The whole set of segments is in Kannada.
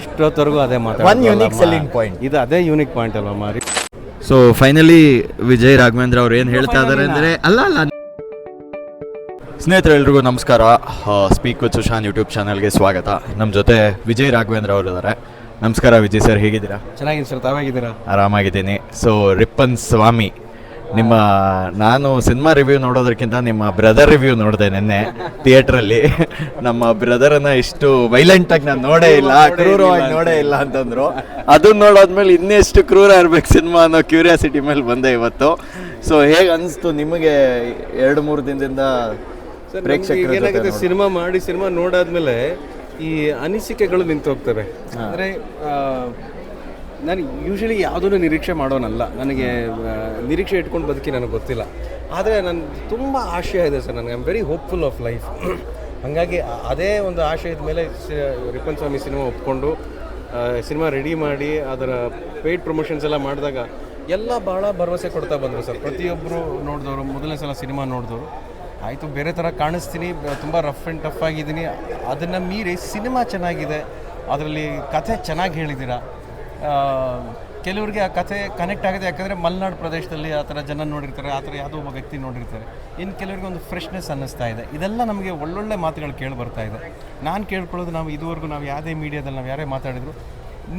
ಇಷ್ಟೊತ್ತವರೆಗೂ ಅದೇ ಮಾತಾಡ ಒನ್ ಯುನಿಕ್ ಸೆಲ್ಲಿಂಗ್ ಪಾಯಿಂಟ್ ಇದು ಅದೇ ಯೂನಿಕ್ ಪಾಯಿಂಟ್ ಅಲ್ವಾ ಮಾರಿ. ಸೊ ಫೈನಲಿ ವಿಜಯ್ ರಾಘವೇಂದ್ರ ಅವ್ರು ಏನು ಹೇಳ್ತಾ ಇದ್ದಾರೆ ಅಂದರೆ ಅಲ್ಲ ಅಲ್ಲ ಸ್ನೇಹಿತರೆ ಎಲ್ರಿಗೂ ನಮಸ್ಕಾರ. ಸ್ಪೀಕ್ ವಿತ್ ಸುಶಾನ್ ಯೂಟ್ಯೂಬ್ ಚಾನಲ್ಗೆ ಸ್ವಾಗತ. ನಮ್ಮ ಜೊತೆ ವಿಜಯ್ ರಾಘವೇಂದ್ರ ಅವರು ಇದ್ದಾರೆ ನಮಸ್ಕಾರ ವಿಜಯ್ ಸರ್ ಹೇಗಿದ್ದೀರಾ? ಚೆನ್ನಾಗಿದೆ ಸರ್ ತಾವಾಗಿದ್ದೀರಾ? ಆರಾಮಾಗಿದ್ದೀನಿ. ಸೊ ರಿಪ್ಪನ್ ಸ್ವಾಮಿ ನಿಮ್ಮ ನಾನು ಸಿನಿಮಾ ರಿವ್ಯೂ ನೋಡೋದಕ್ಕಿಂತ ನಿಮ್ಮ ಬ್ರದರ್ ರಿವ್ಯೂ ನೋಡಿದೆ ನಿನ್ನೆ ಥಿಯೇಟ್ರಲ್ಲಿ. ನಮ್ಮ ಬ್ರದರನ್ನ ಇಷ್ಟು ವೈಲೆಂಟಾಗಿ ನಾನು ನೋಡೇ ಇಲ್ಲ ಕ್ರೂರವಾಗಿ ನೋಡೇ ಇಲ್ಲ ಅಂತಂದ್ರು. ಅದನ್ನ ನೋಡಾದ್ಮೇಲೆ ಇನ್ನೆಷ್ಟು ಕ್ರೂರ ಇರ್ಬೇಕು ಸಿನಿಮಾ ಅನ್ನೋ ಕ್ಯೂರಿಯಾಸಿಟಿ ಮೇಲೆ ಬಂದೆ ಇವತ್ತು. ಸೊ ಹೇಗೆ ಅನಿಸ್ತು ನಿಮಗೆ ಎರಡು ಮೂರು ದಿನದಿಂದ ಪ್ರೇಕ್ಷಕರ ಏನಾಗುತ್ತೆ? ಸಿನಿಮಾ ಮಾಡಿ ಸಿನಿಮಾ ನೋಡಾದ್ಮೇಲೆ ಈ ಅನಿಸಿಕೆಗಳು ನಿಂತು ಹೋಗ್ತವೆ ಅಂದರೆ ನಾನು ಯೂಶ್ವಲಿ ಯಾವುದನ್ನು ನಿರೀಕ್ಷೆ ಮಾಡೋನಲ್ಲ. ನನಗೆ ನಿರೀಕ್ಷೆ ಇಟ್ಕೊಂಡು ಬದುಕಿ ನನಗೆ ಗೊತ್ತಿಲ್ಲ. ಆದರೆ ನಾನು ತುಂಬ ಆಶಯ ಇದೆ ಸರ್ ನನಗೆ. I am very hopeful of life ಹಾಗಾಗಿ ಅದೇ ಒಂದು ಆಶಯದ ಮೇಲೆ ರಿಪನ್ ಸ್ವಾಮಿ ಸಿನಿಮಾ ಒಪ್ಕೊಂಡು ಸಿನಿಮಾ ರೆಡಿ ಮಾಡಿ, ಅದರ ಪೇಯ್ಡ್ ಪ್ರಮೋಷನ್ಸ್ ಎಲ್ಲ ಮಾಡಿದಾಗ ಎಲ್ಲ ಭಾಳ ಭರವಸೆ ಕೊಡ್ತಾ ಬಂದರು ಸರ್. ಪ್ರತಿಯೊಬ್ಬರು ನೋಡಿದವರು, ಮೊದಲನೇ ಸಲ ಸಿನಿಮಾ ನೋಡಿದವರು, ಆಯಿತು ಬೇರೆ ಥರ ಕಾಣಿಸ್ತೀನಿ, ತುಂಬ ರಫ್ ಆ್ಯಂಡ್ ಟಫ್ ಆಗಿದ್ದೀನಿ. ಅದನ್ನು ಮೀರಿ ಸಿನಿಮಾ ಚೆನ್ನಾಗಿದೆ. ಅದರಲ್ಲಿ ಕಥೆ ಚೆನ್ನಾಗಿ ಹೇಳಿದ್ದೀರಾ? ಕೆಲವ್ರಿಗೆ ಆ ಕಥೆ ಕನೆಕ್ಟ್ ಆಗುತ್ತೆ. ಯಾಕಂದರೆ ಮಲೆನಾಡು ಪ್ರದೇಶದಲ್ಲಿ ಆ ಥರ ಜನ ನೋಡಿರ್ತಾರೆ, ಆ ಥರ ಯಾವುದೋ ಒಬ್ಬ ವ್ಯಕ್ತಿ ನೋಡಿರ್ತಾರೆ. ಇನ್ನು ಕೆಲವರಿಗೆ ಒಂದು ಫ್ರೆಶ್ನೆಸ್ ಅನ್ನಿಸ್ತಾ ಇದೆ. ಇದೆಲ್ಲ ನಮಗೆ ಒಳ್ಳೊಳ್ಳೆ ಮಾತುಗಳು ಕೇಳಿ ಬರ್ತಾ ಇದೆ. ನಾನು ಕೇಳ್ಕೊಳ್ಳೋದು ನಾವು ಇದುವರೆಗೂ ನಾವು ಯಾವುದೇ ಮೀಡಿಯಾದಲ್ಲಿ ನಾವು ಯಾರೇ ಮಾತಾಡಿದ್ರು,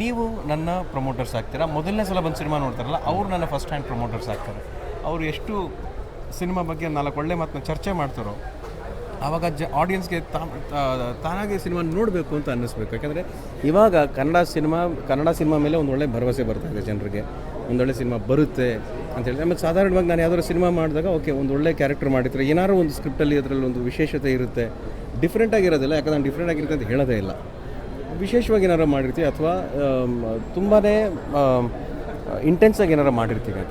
ನೀವು ನನ್ನ ಪ್ರಮೋಟರ್ಸ್ ಆಗ್ತೀರಾ? ಮೊದಲನೇ ಸಲ ಬಂದು ಸಿನಿಮಾ ನೋಡ್ತಾರಲ್ಲ, ಅವ್ರು ನನ್ನ ಫಸ್ಟ್ ಹ್ಯಾಂಡ್ ಪ್ರಮೋಟರ್ಸ್ ಆಗ್ತಾರೆ. ಅವರು ಎಷ್ಟು ಸಿನಿಮಾ ಬಗ್ಗೆ ನಾಲ್ಕು ಒಳ್ಳೆ ಮಾತನ್ನ ಚರ್ಚೆ ಮಾಡ್ತಾರೋ ಆವಾಗ ಜ ಆಡಿಯನ್ಸ್ಗೆ ತಾನಾಗೆ ಸಿನಿಮಾ ನೋಡಬೇಕು ಅಂತ ಅನ್ನಿಸ್ಬೇಕು. ಯಾಕಂದರೆ ಇವಾಗ ಕನ್ನಡ ಸಿನಿಮಾ ಕನ್ನಡ ಸಿನಿಮಾ ಮೇಲೆ ಒಂದು ಒಳ್ಳೆ ಭರವಸೆ ಬರ್ತಾ ಇದೆ ಜನರಿಗೆ. ಒಂದೊಳ್ಳೆ ಸಿನಿಮಾ ಬರುತ್ತೆ ಅಂತೇಳಿ ಆಮೇಲೆ ಸಾಧಾರಣವಾಗಿ ನಾನು ಯಾವ್ದಾದ್ರು ಸಿನಿಮಾ ಮಾಡಿದಾಗ, ಓಕೆ, ಒಂದು ಒಳ್ಳೆ ಕ್ಯಾರೆಕ್ಟರ್ ಮಾಡಿದರೆ ಏನಾದ್ರು ಒಂದು ಸ್ಕ್ರಿಪ್ಟಲ್ಲಿ ಅದರಲ್ಲಿ ಒಂದು ವಿಶೇಷತೆ ಇರುತ್ತೆ. ಡಿಫ್ರೆಂಟ್ ಆಗಿರೋದಿಲ್ಲ, ಯಾಕಂದ್ರೆ ನಾನು ಡಿಫ್ರೆಂಟ್ ಆಗಿರುತ್ತೆ ಅಂತ ಹೇಳೋದೇ ಇಲ್ಲ. ವಿಶೇಷವಾಗಿ ಏನಾರು ಮಾಡಿರ್ತೀವಿ ಅಥವಾ ತುಂಬಾ ಇಂಟೆನ್ಸಾಗಿ ಏನಾರು ಮಾಡಿರ್ತೀವಿ.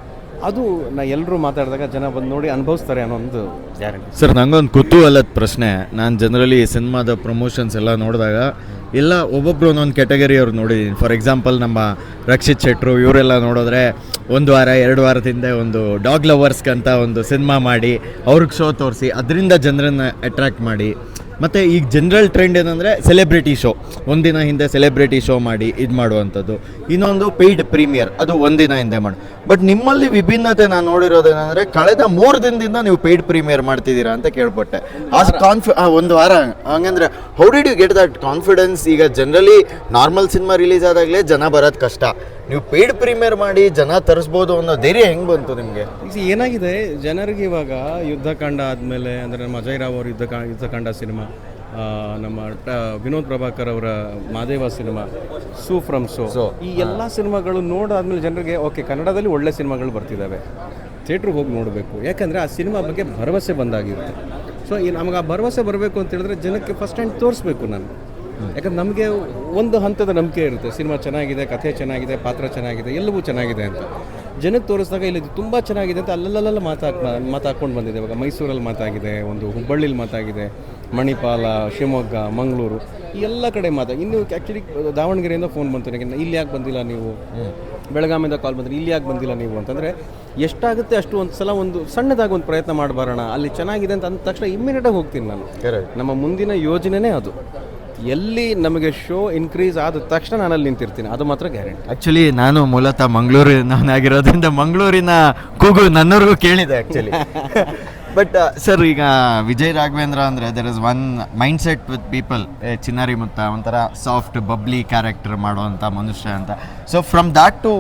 ಅದು ನಾ ಎಲ್ಲರೂ ಮಾತಾಡಿದಾಗ ಜನ ಬಂದು ನೋಡಿ ಅನುಭವಿಸ್ತಾರೆ ಅನ್ನೋ ಒಂದು ಗ್ಯಾರಂಟಿ ಸರ್, ನಂಗೊಂದು ಕುತೂಹಲದ ಪ್ರಶ್ನೆ. ನಾನು ಜನರಲಿ ಸಿನಿಮಾದ ಪ್ರಮೋಷನ್ಸ್ ಎಲ್ಲ ನೋಡಿದಾಗ ಎಲ್ಲ ಒಬ್ಬೊಬ್ರು ಒಂದೊಂದು ಕ್ಯಾಟಗರಿ ಅವ್ರು ನೋಡಿದ್ದೀನಿ ಫಾರ್ ಎಕ್ಸಾಂಪಲ್ ನಮ್ಮ ರಕ್ಷಿತ್ ಶೆಟ್ರು, ಇವರೆಲ್ಲ ನೋಡಿದ್ರೆ ಒಂದು ವಾರ, ಎರಡು ವಾರದ ಹಿಂದೆ ಒಂದು ಡಾಗ್ ಲವರ್ಸ್ಗಂತ ಒಂದು ಸಿನಿಮಾ ಮಾಡಿ, ಅವ್ರಿಗೆ ಶೋ ತೋರಿಸಿ, ಅದರಿಂದ ಜನರನ್ನು ಅಟ್ರಾಕ್ಟ್ ಮಾಡಿ. ಮತ್ತು ಈಗ ಜನರಲ್ ಟ್ರೆಂಡ್ ಏನಂದರೆ ಸೆಲೆಬ್ರಿಟಿ ಶೋ ಒಂದಿನ ಹಿಂದೆ ಸೆಲೆಬ್ರಿಟಿ ಶೋ ಮಾಡಿ ಇದು ಮಾಡುವಂಥದ್ದು. ಇನ್ನೊಂದು ಪೇಯ್ಡ್ ಪ್ರೀಮಿಯರ್ ಅದು ಒಂದಿನ ಹಿಂದೆ ಮಾಡಿ. ಬಟ್ ನಿಮ್ಮಲ್ಲಿ ವಿಭಿನ್ನತೆ ನಾನು ನೋಡಿರೋದೇನೆಂದರೆ ಕಳೆದ ಮೂರು ದಿನದಿಂದ ನೀವು ಪೇಯ್ಡ್ ಪ್ರೀಮಿಯರ್ ಮಾಡ್ತಿದ್ದೀರಾ ಅಂತ ಕೇಳ್ಪಟ್ಟೆ. ಆ ಕಾನ್ಫಿ ಒಂದು ವಾರ. ಹಂಗಂದ್ರೆ how did you get that confidence ಈಗ ಜನರಲಿ ನಾರ್ಮಲ್ ಸಿನಿಮಾ ರಿಲೀಸ್ ಆದಾಗಲೇ ಜನ ಬರೋದು ಕಷ್ಟ. ನೀವು ಪೇಯ್ಡ್ ಪ್ರೀಮಿಯರ್ ಮಾಡಿ ಜನ ತರಿಸ್ಬೋದು ಅನ್ನೋ ಧೈರ್ಯ ಹೆಂಗೆ ಬಂತು ನಿಮಗೆ? ಈಗ ಏನಾಗಿದೆ ಜನರಿಗೆ ಇವಾಗ ಯುದ್ಧಕಾಂಡ ಆದಮೇಲೆ ಅಂದರೆ ನಮ್ಮ ಅಜಯ್ ರಾವ್ ಅವ್ರ ಯುದ್ಧ ಯುದ್ಧಕಾಂಡ ಸಿನಿಮಾ ನಮ್ಮ ವಿನೋದ್ ಪ್ರಭಾಕರ್ ಅವರ ಮಾದೇವ ಸಿನಿಮಾ ಸೂ ಫ್ರಮ್ ಸೋ ಈ ಎಲ್ಲ ಸಿನಿಮಾಗಳು ನೋಡಾದ್ಮೇಲೆ ಜನರಿಗೆ ಓಕೆ ಕನ್ನಡದಲ್ಲಿ ಒಳ್ಳೆ ಸಿನಿಮಾಗಳು ಬರ್ತಿದ್ದಾವೆ ಥಿಯೇಟ್ರಿಗೆ ಹೋಗಿ ನೋಡಬೇಕು. ಯಾಕಂದರೆ ಆ ಸಿನಿಮಾ ಬಗ್ಗೆ ಭರವಸೆ ಬಂದಾಗಿರುತ್ತೆ. ಸೊ ಈ ನಮಗೆ ಆ ಭರವಸೆ ಬರಬೇಕು ಅಂತ ಹೇಳಿದ್ರೆ ಜನಕ್ಕೆ ಫಸ್ಟ್ ಹ್ಯಾಂಡ್ ತೋರಿಸ್ಬೇಕು ನಾನು. ಯಾಕಂದ್ರೆ ನಮಗೆ ಒಂದು ಹಂತದ ನಂಬಿಕೆ ಇರುತ್ತೆ. ಸಿನಿಮಾ ಚೆನ್ನಾಗಿದೆ ಕಥೆ ಚೆನ್ನಾಗಿದೆ ಪಾತ್ರ ಚೆನ್ನಾಗಿದೆ ಎಲ್ಲವೂ ಚೆನ್ನಾಗಿದೆ ಅಂತ. ಜನಕ್ಕೆ ತೋರಿಸಿದಾಗ ಇಲ್ಲಿ ತುಂಬ ಚೆನ್ನಾಗಿದೆ ಅಂತ ಅಲ್ಲಲ್ಲೆಲ್ಲ ಮಾತಾಕ್ ಮಾತಾಕೊಂಡು ಬಂದಿದೆ. ಇವಾಗ ಮೈಸೂರಲ್ಲಿ ಮಾತಾಗಿದೆ ಒಂದು ಹುಬ್ಬಳ್ಳಿಲಿ ಮಾತಾಗಿದೆ ಮಣಿಪಾಲ ಶಿವಮೊಗ್ಗ ಮಂಗಳೂರು ಈ ಎಲ್ಲ ಕಡೆ ಮಾತಾ ಇನ್ನು ಆ್ಯಕ್ಚುಲಿ ದಾವಣಗೆರೆಯಿಂದ ಫೋನ್ ಬಂತು. ನನಗೆ ಇಲ್ಲಿ ಯಾಕೆ ಬಂದಿಲ್ಲ ನೀವು? ಬೆಳಗಾಮಿಂದ ಕಾಲ್ ಬಂದರೆ ಇಲ್ಲಿ ಯಾಕೆ ಬಂದಿಲ್ಲ ನೀವು ಅಂತಂದರೆ ಎಷ್ಟಾಗುತ್ತೆ ಅಷ್ಟು ಒಂದು ಸಲ ಒಂದು ಸಣ್ಣದಾಗಿ ಒಂದು ಪ್ರಯತ್ನ ಮಾಡಬಾರೋಣ. ಅಲ್ಲಿ ಚೆನ್ನಾಗಿದೆ ಅಂತ ಅಂದ ತಕ್ಷಣ ಇಮ್ಮಿಡಿಯೇಟಾಗಿ ಹೋಗ್ತೀನಿ ನಾನು. ನಮ್ಮ ಮುಂದಿನ ಯೋಜನೆನೇ ಅದು. ಎಲ್ಲಿ ನಮಗೆ ಶೋ ಇನ್ಕ್ರೀಸ್ ಆದ ತಕ್ಷಣ ನಾನು ಅಲ್ಲಿ ನಿಂತಿರ್ತೀನಿ ಅದು ಮಾತ್ರ ಗ್ಯಾರಂಟಿ ಆ್ಯಕ್ಚುಲಿ ನಾನು ಮೂಲತಃ ಮಂಗಳೂರಿನವನಾಗಿರೋದ್ರಿಂದ ಮಂಗಳೂರಿನ ಕೂಗು ನನ್ನವ್ರಿಗೂ ಕೇಳಿದೆ ಆ್ಯಕ್ಚುಲಿ ಬಟ್ ಸರ್ ಈಗ ವಿಜಯ್ ರಾಘವೇಂದ್ರ ಅಂದರೆ there is one mind set with people Chinnari Mutta ಒಂಥರ ಸಾಫ್ಟ್ ಬಬ್ಲಿ ಕ್ಯಾರೆಕ್ಟರ್ ಮಾಡುವಂಥ ಮನುಷ್ಯ ಅಂತ. So from that to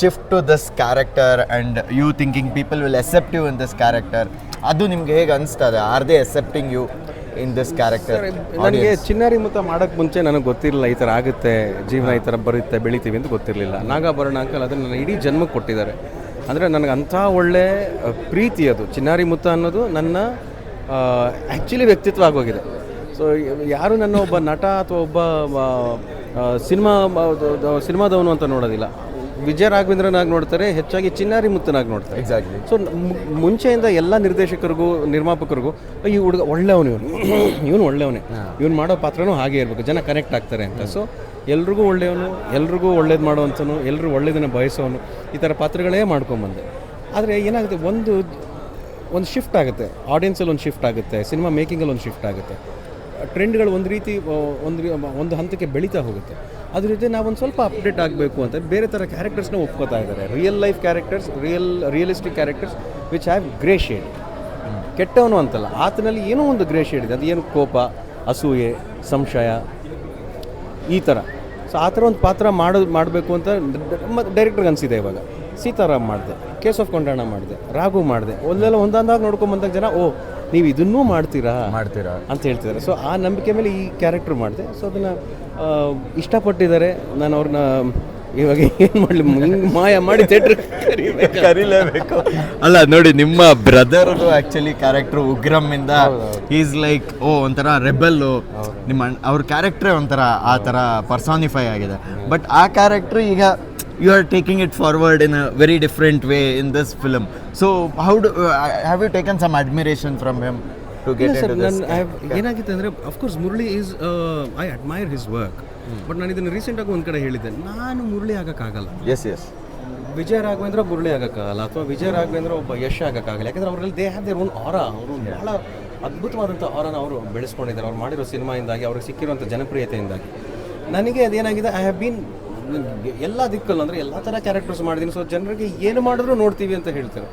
shift to this character and you thinking people will accept you in this character ಅದು ನಿಮ್ಗೆ ಹೇಗೆ ಅನಿಸ್ತದೆ? Are they accepting you in this character ನನಗೆ ಚಿನ್ನಾರಿ ಮುತ್ತ ಮಾಡೋಕ್ಕೆ ಮುಂಚೆ ನನಗೆ ಗೊತ್ತಿರಲಿಲ್ಲ ಈ ಥರ ಆಗುತ್ತೆ ಜೀವನ ಈ ಥರ ಬರುತ್ತೆ ಬೆಳಿತೀವಿ ಅಂತ ಗೊತ್ತಿರಲಿಲ್ಲ. ನಾಗಾಭರಣ ಅಂಕಲ್ ಅದನ್ನು ನನ್ನ ಇಡೀ ಜನ್ಮಕ್ಕೆ ಕೊಟ್ಟಿದ್ದಾರೆ. ಅಂದರೆ ನನಗೆ ಅಂಥ ಒಳ್ಳೆ ಪ್ರೀತಿ ಅದು. ಚಿನ್ನಾರಿ ಮುತ್ತ ಅನ್ನೋದು ನನ್ನ ಆ್ಯಕ್ಚುಲಿ ವ್ಯಕ್ತಿತ್ವ ಆಗೋಗಿದೆ. ಸೊ ಯಾರು ನನ್ನ ಒಬ್ಬ ನಟ ಅಥವಾ ಒಬ್ಬ ಸಿನಿಮಾ ಸಿನಿಮಾದವನು ಅಂತ ನೋಡೋದಿಲ್ಲ. ವಿಜಯ ರಾಘವೇಂದ್ರನಾಗಿ ನೋಡ್ತಾರೆ ಹೆಚ್ಚಾಗಿ ಚಿನ್ನಾರಿ ಮುತ್ತನಾಗಿ ನೋಡ್ತಾರೆ. ಎಕ್ಸಾಕ್ಟ್ಲಿ ಸೊ ಮುಂಚೆಯಿಂದ ಎಲ್ಲ ನಿರ್ದೇಶಕರಿಗೂ ನಿರ್ಮಾಪಕರಿಗೂ ಈ ಹುಡುಗ ಒಳ್ಳೆಯವನು ಇವನು. ಇವನು ಒಳ್ಳೆಯವನೇ. ಇವನು ಮಾಡೋ ಪಾತ್ರನೂ ಹಾಗೆ ಇರಬೇಕು ಜನ ಕನೆಕ್ಟ್ ಆಗ್ತಾರೆ ಅಂತ. ಸೊ ಎಲ್ರಿಗೂ ಒಳ್ಳೆಯವನು ಎಲ್ರಿಗೂ ಒಳ್ಳೇದು ಮಾಡೋವಂಥನು ಎಲ್ಲರೂ ಒಳ್ಳೇದನ್ನು ಬಯಸೋನು ಈ ಥರ ಪಾತ್ರಗಳೇ ಮಾಡ್ಕೊಂಬಂದೆ. ಆದರೆ ಏನಾಗುತ್ತೆ ಒಂದು ಒಂದು ಶಿಫ್ಟ್ ಆಗುತ್ತೆ. ಆಡಿಯನ್ಸಲ್ಲಿ ಒಂದು ಶಿಫ್ಟ್ ಆಗುತ್ತೆ ಸಿನಿಮಾ ಮೇಕಿಂಗಲ್ಲಿ ಒಂದು ಶಿಫ್ಟ್ ಆಗುತ್ತೆ. ಟ್ರೆಂಡ್ಗಳು ಒಂದು ರೀತಿ ಒಂದು ಒಂದು ಹಂತಕ್ಕೆ ಬೆಳೀತಾ ಹೋಗುತ್ತೆ. ಅದ್ರ ಜೊತೆ ನಾವೊಂದು ಸ್ವಲ್ಪ ಅಪ್ಡೇಟ್ ಆಗಬೇಕು ಅಂತ ಬೇರೆ ಥರ ಕ್ಯಾರೆಕ್ಟರ್ಸ್ನ ಒಪ್ಕೋತಾ ಇದ್ದಾರೆ. Real life characters real realistic characters which have grey shade ಕೆಟ್ಟವನು ಅಂತಲ್ಲ, ಆತನಲ್ಲಿ ಏನೋ ಒಂದು ಗ್ರೇ ಶೇಡ್ ಇದೆ. ಏನು ಕೋಪ, ಅಸೂಯೆ, ಸಂಶಯ, ಈ ಥರ ಸೊ ಆ ಥರ ಒಂದು ಪಾತ್ರ ಮಾಡೋದು ಮಾಡಬೇಕು ಅಂತ ಡೈರೆಕ್ಟರ್ಗೆ ಅನಿಸಿದೆ ಇವಾಗ. ಸೀತಾರಾಮ್ ಮಾಡಿದೆ, ಕೇಸ್ ಆಫ್ ಕೊಂಡಾಣ ಮಾಡಿದೆ, ರಾಘು ಮಾಡಿದೆ ಒಂದೆಲ್ಲ ಒಂದೊಂದಾಗಿ ನೋಡ್ಕೊಂಬಂದಾಗ ಜನ, ಓ ನೀವು ಇದನ್ನೂ ಮಾಡ್ತೀರಾ? ಮಾಡ್ತೀರಾ? ಅಂತ ಹೇಳ್ತಿದ್ದಾರೆ. ಸೊ ಆ ನಂಬಿಕೆ ಮೇಲೆ ಈ ಕ್ಯಾರೆಕ್ಟರ್ ಮಾಡಿದೆ. ಸೊ ಅದನ್ನು ಇಷ್ಟಪಟ್ಟಿದ್ದಾರೆ. ನಾನು ಅವ್ರನ್ನ ಇವಾಗ ಏನು ಮಾಡಲಿ ಮಾಯ ಮಾಡಿ ಥಿಯೇಟ್ರ್ ಕರಿಲೇಬೇಕು. ಅಲ್ಲ ನೋಡಿ ನಿಮ್ಮ ಬ್ರದರ್ ಆ್ಯಕ್ಚುಲಿ ಕ್ಯಾರೆಕ್ಟರ್ ಉಗ್ರಮ್ ಇಂದ ಈಸ್ ಲೈಕ್ ಓ ಒಂಥರ ರೆಬಲ್ಲು ನಿಮ್ಮ ಅವ್ರ ಕ್ಯಾರೆಕ್ಟ್ರೇ ಒಂಥರ ಆ ಥರ ಪರ್ಸಾನಿಫೈ ಆಗಿದೆ. ಬಟ್ ಆ ಕ್ಯಾರೆಕ್ಟ್ರ್ ಈಗ you are taking it forward in a very different way in this film so how do have you taken some admiration from him to get sir ನನ್ನ ಏನಾಗಿತ್ತು ಅಂದರೆ of course Murali is I admire his work but ನಾನು ಇದನ್ನು ರೀಸೆಂಟಾಗಿ ಒಂದು ಕಡೆ ಹೇಳಿದ್ದೆ. ನಾನು ಮುರಳಿ ಆಗೋಕ್ಕಾಗಲ್ಲ. ಎಸ್ ಎಸ್ ವಿಜಯ ರಾಘವೇಂದ್ರ ಮುರಳಿ ಆಗೋಕ್ಕಾಗಲ್ಲ ಅಥವಾ ವಿಜಯ ರಾಘವೇಂದ್ರ ಒಬ್ಬ ಯಶ್ ಆಗೋಕ್ಕಾಗಲ್ಲ. ಯಾಕಂದ್ರೆ ಅವರಲ್ಲಿ ದೇ ಹ್ಯಾವ್ ದೇರ್ ಓನ್ ಆರ ಅವರು ಬಹಳ ಅದ್ಭುತವಾದಂಥ ಆರನ ಅವರು ಬೆಳೆಸ್ಕೊಂಡಿದ್ದಾರೆ. ಅವ್ರು ಮಾಡಿರೋ ಸಿನಿಮಾಯಿಂದಾಗಿ ಅವ್ರಿಗೆ ಸಿಕ್ಕಿರುವಂಥ ಜನಪ್ರಿಯತೆಯಿಂದಾಗಿ. ನನಗೆ ಅದೇನಾಗಿದೆ ಐ ಹ್ಯಾವ್ ಬೀನ್ ಎಲ್ಲ ದಿಕ್ಕಲ್ಲೂ ಅಂದರೆ ಎಲ್ಲ ಥರ ಕ್ಯಾರೆಕ್ಟರ್ಸ್ ಮಾಡಿದ್ದೀನಿ ಸೊ ಜನರಿಗೆ ಏನು ಮಾಡಿದ್ರು ನೋಡ್ತೀವಿ ಅಂತ ಹೇಳ್ತಾರೆ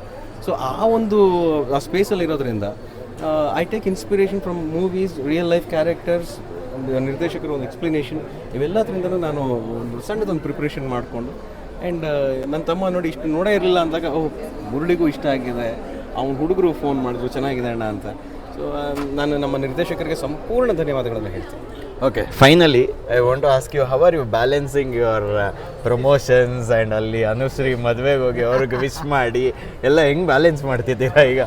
ಸೊ ಆ ಒಂದು, ಆ ಸ್ಪೇಸಲ್ಲಿ ಇರೋದ್ರಿಂದ I take inspiration from movies real life characters ನಿರ್ದೇಶಕರು ಒಂದು ಎಕ್ಸ್ಪ್ಲನೇಷನ್ ಇವೆಲ್ಲದರಿಂದಲೂ ನಾನು ಒಂದು ಸಣ್ಣದೊಂದು ಪ್ರಿಪ್ರೇಷನ್ ಮಾಡಿಕೊಂಡು ಆ್ಯಂಡ್ ನನ್ನ ತಮ್ಮ ನೋಡಿ ಇಷ್ಟು ನೋಡೇ ಇರಲಿಲ್ಲ ಅಂದಾಗ, ಓಹ್, ಮುರುಳಿಗೂ ಇಷ್ಟ ಆಗಿದೆ. ಅವ್ನ ಹುಡುಗರು ಫೋನ್ ಮಾಡಿದ್ರು, ಚೆನ್ನಾಗಿದೆ ಅಣ್ಣ ಅಂತ. ಸೊ ನಾನು ನಮ್ಮ ನಿರ್ದೇಶಕರಿಗೆ ಸಂಪೂರ್ಣ ಧನ್ಯವಾದಗಳನ್ನು ಹೇಳ್ತೀನಿ. Okay finally I want to ask you how are you balancing your promotions and ಅಲ್ಲಿ ಅನುಶ್ರೀ ಮದುವೆಗೆ ಹೋಗಿ ಅವ್ರಿಗೆ ವಿಶ್ ಮಾಡಿ ಎಲ್ಲ ಹೆಂಗೆ ಬ್ಯಾಲೆನ್ಸ್ ಮಾಡ್ತಿದ್ದೀರಾ ಈಗ?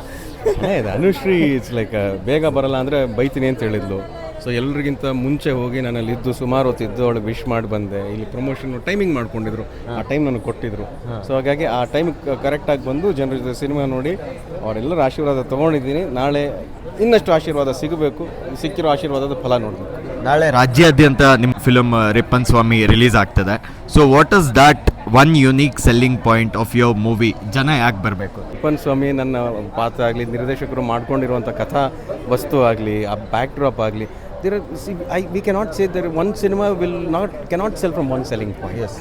ಇದು ಅನುಶ್ರೀ ಇಟ್ಸ್ ಲೈಕ್ ಬೇಗ ಬರಲ್ಲ ಅಂದರೆ ಬೈತೀನಿ ಅಂತ ಹೇಳಿದ್ಲು. ಸೊ ಎಲ್ರಿಗಿಂತ ಮುಂಚೆ ಹೋಗಿ ನಾನು ಅಲ್ಲಿ ಇದ್ದು ಸುಮಾರು ಹೊತ್ತಿದ್ದು ಅವಳು ವಿಶ್ ಮಾಡಿ ಬಂದೆ. ಇಲ್ಲಿ ಪ್ರಮೋಷನ್ ಟೈಮಿಂಗ್ ಮಾಡ್ಕೊಂಡಿದ್ರು. ಆ ಟೈಮ್ ನನಗೆ ಕೊಟ್ಟಿದ್ರು. ಸೊ ಹಾಗಾಗಿ ಆ ಟೈಮ್ ಕರೆಕ್ಟಾಗಿ ಬಂದು ಜನರ ಜೊತೆ ಸಿನಿಮಾ ನೋಡಿ ಅವರೆಲ್ಲರ ಆಶೀರ್ವಾದ ತೊಗೊಂಡಿದ್ದೀನಿ. ನಾಳೆ ಇನ್ನಷ್ಟು ಆಶೀರ್ವಾದ ಸಿಗಬೇಕು. ಸಿಕ್ಕಿರೋ ಆಶೀರ್ವಾದದ ಫಲ ನೋಡಬೇಕು. ನಾಳೆ ರಾಜ್ಯಾದ್ಯಂತ ನಿಮ್ಮ ಫಿಲಮ್ ರಿಪ್ಪನ್ ಸ್ವಾಮಿ ರಿಲೀಸ್ ಆಗ್ತದೆ. So what is that one unique selling point of your movie ಜನ ಯಾಕೆ ಬರಬೇಕು? ರಿಪ್ಪನ್ ಸ್ವಾಮಿ ನನ್ನ ಪಾತ್ರ ಆಗಲಿ ನಿರ್ದೇಶಕರು ಮಾಡ್ಕೊಂಡಿರುವಂಥ ಕಥಾ ವಸ್ತು ಆಗಲಿ ಆ ಬ್ಯಾಕ್ ಡ್ರಾಪ್ ಆಗಲಿ there see I we cannot say there one cinema will not cannot sell from one selling point as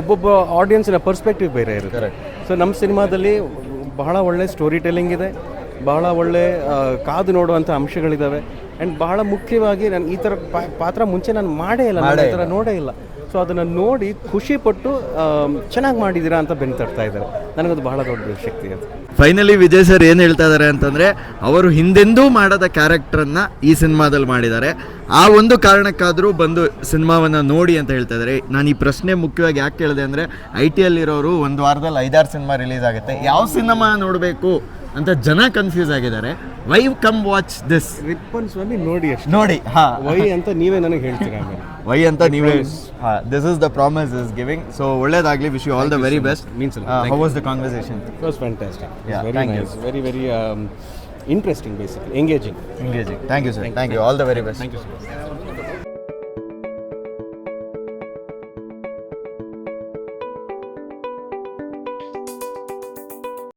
ಒಬ್ಬೊಬ್ಬ ಆಡಿಯನ್ಸಿನ ಪರ್ಸ್ಪೆಕ್ಟಿವ್ ಬೇರೆ ಇರುತ್ತೆ. ಸೊ ನಮ್ಮ ಸಿನಿಮಾದಲ್ಲಿ ಬಹಳ ಒಳ್ಳೆ ಸ್ಟೋರಿ ಟೆಲ್ಲಿಂಗ್ ಇದೆ ಬಹಳ ಒಳ್ಳೆ ಕಾದು ನೋಡುವಂಥ ಅಂಶಗಳಿದ್ದಾವೆ ಆ್ಯಂಡ್ ಬಹಳ ಮುಖ್ಯವಾಗಿ ನಾನು ಈ ಥರ ಪಾತ್ರ ಮುಂಚೆ ನಾನು ಮಾಡೇ ಇಲ್ಲ ನಾನು ಈ ಥರ ನೋಡೇ ಇಲ್ಲ. ಸೊ ಅದನ್ನು ನೋಡಿ ಖುಷಿ ಪಟ್ಟು ಚೆನ್ನಾಗಿ ಮಾಡಿದ್ದೀರಾ ಅಂತ ಬೆನ್ನು ತಡ್ತಾ ಇದ್ದಾರೆ. ನನಗದು ಬಹಳ ದೊಡ್ಡ ಶಕ್ತಿ ಅದು. ಫೈನಲಿ ವಿಜಯ್ ಸರ್ ಏನು ಹೇಳ್ತಾ ಇದ್ದಾರೆ ಅಂತಂದರೆ ಅವರು ಹಿಂದೆಂದೂ ಮಾಡದ ಕ್ಯಾರೆಕ್ಟ್ರನ್ನು ಈ ಸಿನಿಮಾದಲ್ಲಿ ಮಾಡಿದ್ದಾರೆ. ಆ ಒಂದು ಕಾರಣಕ್ಕಾದರೂ ಬಂದು ಸಿನಿಮಾವನ್ನು ನೋಡಿ ಅಂತ ಹೇಳ್ತಾ ಇದ್ದಾರೆ ನಾನು ಈ ಪ್ರಶ್ನೆ ಮುಖ್ಯವಾಗಿ ಯಾಕೆ ಕೇಳಿದೆ ಅಂದರೆ ಐ ಟಿ ಅಲ್ಲಿರೋರು ಒಂದು ವಾರದಲ್ಲಿ ಐದಾರು ಸಿನಿಮಾ ರಿಲೀಸ್ ಆಗುತ್ತೆ. ಯಾವ ಸಿನಿಮಾ ನೋಡಬೇಕು? ಅಂತ ಜನ ಕನ್ಫ್ಯೂಸ್ ಆಗಿದ್ದಾರೆ. Why come watch this Rippan Swami ನೋಡಿ ನೋಡಿ ಹಾ. ವೈ ಅಂತ ನೀವೇ ನನಗೆ ಹೇಳ್ತೀರಾ ವೈ ಅಂತ ನೀವೇ ಹಾ this is the promise is giving so ಒಳ್ಳೇದಾಗಲಿ wish you all the very best means how was the conversation first fantastic very nice very very interesting basic engaging engaging thank you sir thank you all the very best thank you sir